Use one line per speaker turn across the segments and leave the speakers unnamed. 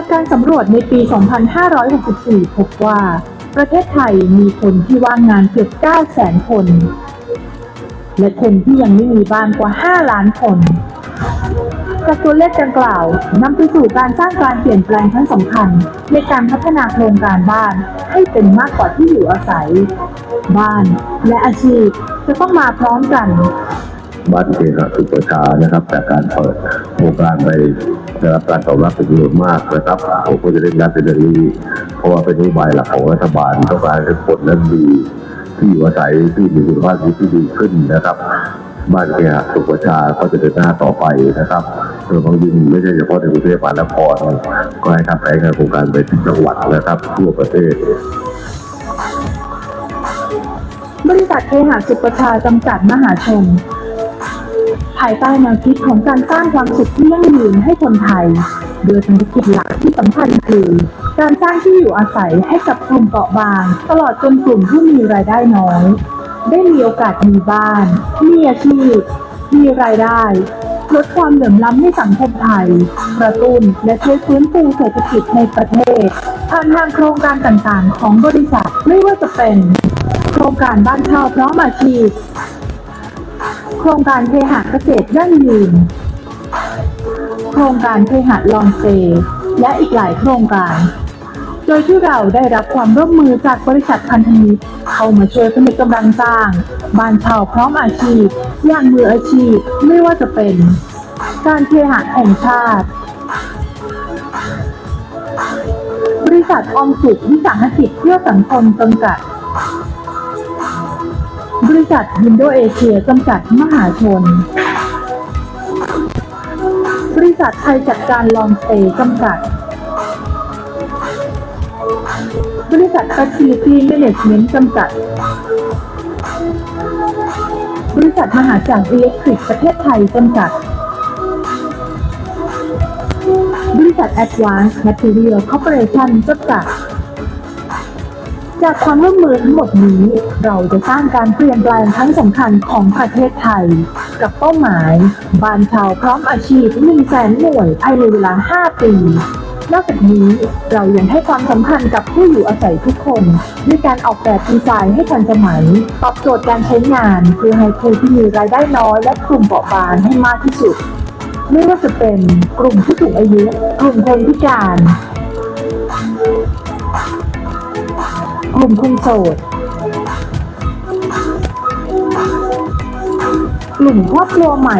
จากการสำรวจในปี 2564 พบว่า ประเทศไทยมีคนที่ว่างงานเกือบ9แสนคน และคนที่ยังไม่มีบ้านกว่า 5 ล้านคน จากตัวเลขดังกล่าวนำไปสู่การสร้างการเปลี่ยนแปลงทั้งสำคัญ ในการพัฒนาโครงการบ้านให้เป็นมากกว่าที่อยู่อาศัย บ้านและอาชีพจะต้องมาพร้อมกัน
บ้านเคหะสุประชานะครับ จากการเปิดโครงการไป ได้รับการตอบรับเป็นจำนวนมากนะครับผมก็จะเร่งรัดเป็นเรื่องนี้เพราะว่าเป็นนโยบายหลักของรัฐบาลต้องการให้คนนั้นมีที่อยู่อาศัยที่มีคุณภาพชีวิตที่ดีขึ้นนะครับ บ้านเคหะสุขประชาก็จะเดินหน้าต่อไปนะครับโดยเฉพาะยิ่งไม่ใช่เฉพาะในกรุงเทพมหานครก็ให้ทำแผนงานโครงการไปที่จังหวัดนะครับทั่วประเทศ
บริษัทเคหะสุขประชาจำกัดมหาชน ภายใต้แนวคิดของการสร้างความสุขที่ยั่งยืนให้คนไทย โดยธุรกิจหลักที่สำคัญคือ การสร้างที่อยู่อาศัยให้กับกลุ่มเปราะบาง ตลอดจนกลุ่มที่มีรายได้น้อย ได้มีโอกาสมีบ้าน มีอาชีพ มีรายได้ลดความเหลื่อมล้ำในสังคมไทย กระตุ้นและช่วยฟื้นฟูเศรษฐกิจในประเทศ ผ่านทางโครงการต่างๆ ของบริษัทไม่ว่าจะเป็น โครงการบ้านเช่าพร้อมอาชีพ โครงการเคหะเกษตรยั่งยืน โครงการเคหะลองเซ และอีกหลายโครงการ โดยที่เราได้รับความร่วมมือจากบริษัทพันธมิตรเข้ามาช่วยผนึกกำลังสร้าง บ้านเช่าพร้อมอาชีพอย่างมืออาชีพไม่ว่าจะเป็น การเคหะแห่งชาติ บริษัทออมสุขวิสาหกิจเพื่อสังคมจำกัด บริษัทวินโดเอเชียจำกัดมหาชน บริษัทไทยจัดการลองสเตย์จำกัด บริษัท Facility Management จำกัด บริษัทมหาจักรอิเล็กทริกประเทศไทยจำกัด บริษัท Advanced Material Corporation จำกัด จากความร่วมมือทั้งหมดนี้ เราจะสร้างการเปลี่ยนแปลงทั้งสำคัญของประเทศไทย กับเป้าหมายบ้านชาวพร้อมอาชีพ1แสนหน่วยภายในเวลา 5 ปี นอกจากนี้เรายังให้ความสำคัญกับผู้อยู่อาศัยทุกคน ด้วยการออกแบบดีไซน์ให้ทันสมัย ตอบโจทย์การใช้งานเพื่อให้ผู้ที่มีรายได้น้อยและกลุ่มเปราะบางให้มากที่สุด ไม่ว่าจะเป็นกลุ่มผู้สูงอายุ กลุ่มคนพิการ ลุ่มคนโสด กลุ่มครอบครัวใหม่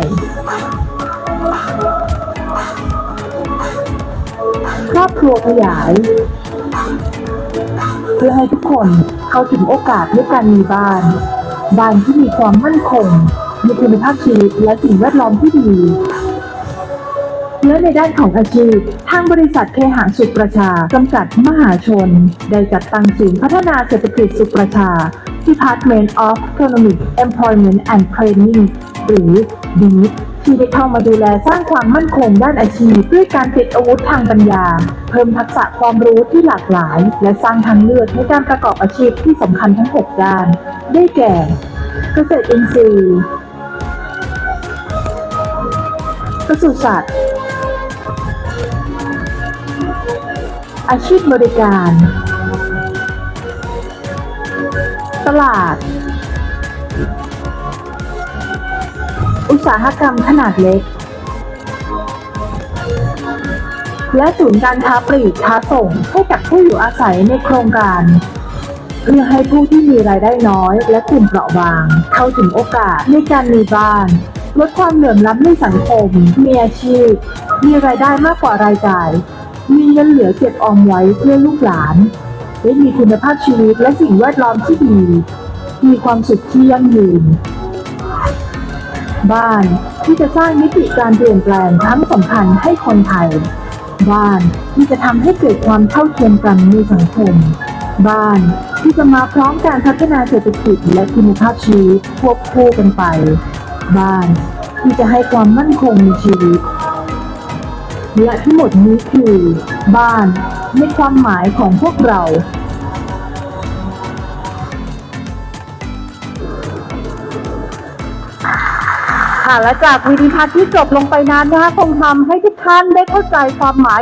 ครอบครัวขยาย เพื่อให้ทุกคนเข้าถึงโอกาสในการมีบ้าน บ้านที่มีความมั่นคง มีคุณภาพชีวิตและสิ่งแวดล้อมที่ดี และในด้านของอาชีพ ทางบริษัทเคหะสุขประชาจำกัดมหาชน ได้จัดตั้งศูนย์พัฒนาเศรษฐกิจสุขประชา Department of Economic Employment and Training หรือ DEEP ที่ได้เข้ามาดูแลสร้างความมั่นคงด้านอาชีพ ด้วยการติดอาวุธทางปัญญา เพิ่มทักษะความรู้ที่หลากหลาย และสร้างทางเลือกในการประกอบอาชีพที่สำคัญทั้ง 6 ด้าน ได้แก่ เกษตรอินทรีย์ปศุสัตว์ อาชีพบริการ ตลาด อุตสาหกรรมขนาดเล็ก และศูนย์การค้าปลีกค้าส่งให้กับผู้อยู่อาศัยในโครงการเพื่อให้ผู้ที่มีรายได้น้อย และกลุ่มเปราะบาง เข้าถึงโอกาสในการมีบ้าน ลดความเหลื่อมล้ำในสังคม มีอาชีพ มีรายได้มากกว่ารายจ่าย มีเงินเหลือเก็บออมไว้เพื่อลูกหลาน ได้มีคุณภาพชีวิตและสิ่งแวดล้อมที่ดี มีความสุขที่ยั่งยืน บ้านที่จะสร้างมิติการเปลี่ยนแปลงครั้งสำคัญให้คนไทย บ้านที่จะทำให้เกิดความเท่าเทียมกันในสังคม บ้านที่จะมาพร้อมการพัฒนาเศรษฐกิจและคุณภาพชีวิตควบคู่กันไป บ้านที่จะให้ความมั่นคงในชีวิต และทั้งหมดนี้คือ บ้านในความหมายของพวกเรา ค่ะและจากวิดีทัศน์ที่จบลงไปนั้นนะคะคงทำให้ทุกท่านได้เข้าใจความหมาย